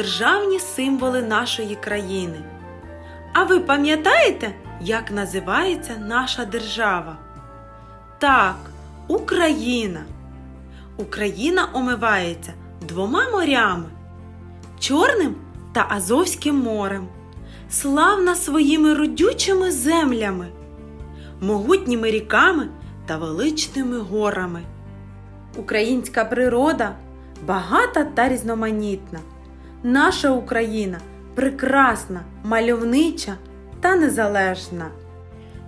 державні символи нашої країни. А ви пам'ятаєте, як називається наша держава? Так, Україна. Україна омивається двома морями Чорним та Азовським морем, славна своїми родючими землями, могутніми ріками та величними горами. Українська природа багата та різноманітна. Наша Україна прекрасна, мальовнича та незалежна.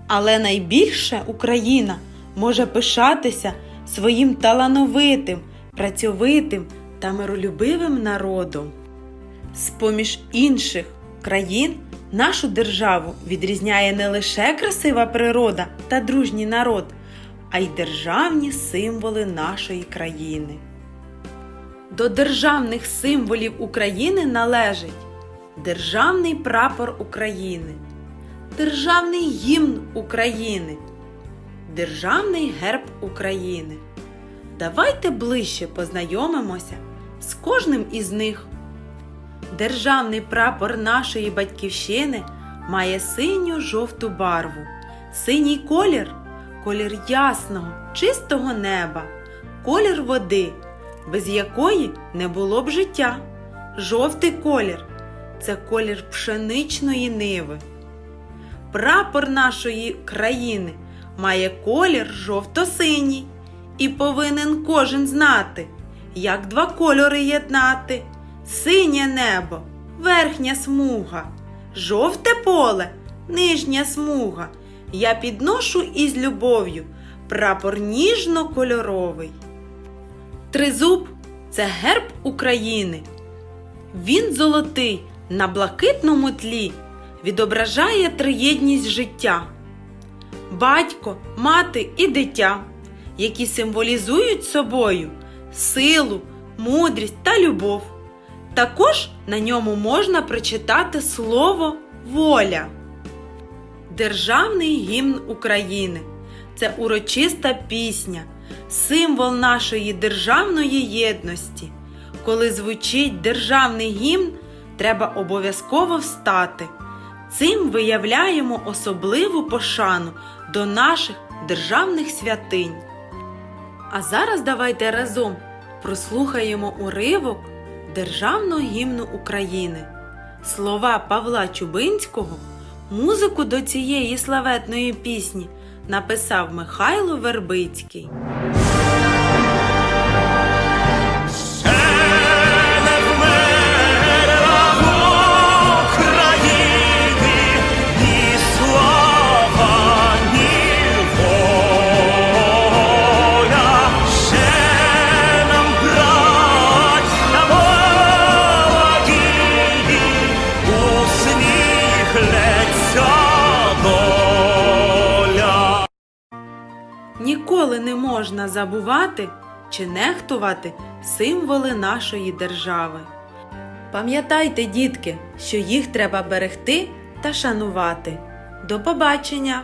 Але найбільше Україна може пишатися своїм талановитим, працьовитим та миролюбивим народом. З-поміж інших країн нашу державу відрізняє не лише красива природа та дружній народ, а й державні символи нашої країни. До державних символів України належить Державний прапор України, Державний гімн України, Державний герб України. Давайте ближче познайомимося з кожним із них. Державний прапор нашої батьківщини має синю жовту барву. Синій колір колір ясного, чистого неба, колір води, без якої не було б життя. Жовтий колір це колір пшеничної ниви. Прапор нашої країни має колір жовто-синій і повинен кожен знати, як два кольори єднати. Синє небо, верхня смуга, жовте поле, нижня смуга. Я підношу із любов'ю прапор ніжно-кольоровий. Тризуб це герб України. Він золотий на блакитному тлі відображає триєдність життя. Батько, мати і дитя, які символізують собою силу, мудрість та любов. Також на ньому можна прочитати слово воля. Державний гімн України це урочиста пісня, символ нашої державної єдності. Коли звучить державний гімн, треба обов'язково встати. Цим виявляємо особливу пошану до наших державних святинь. А зараз давайте разом прослухаємо уривок Державного гімну України, слова Павла Чубинського. Музику до цієї славетної пісні написав Михайло Вербицький. Ніколи не можна забувати чи нехтувати символи нашої держави. Пам'ятайте, дітки, що їх треба берегти та шанувати. До побачення!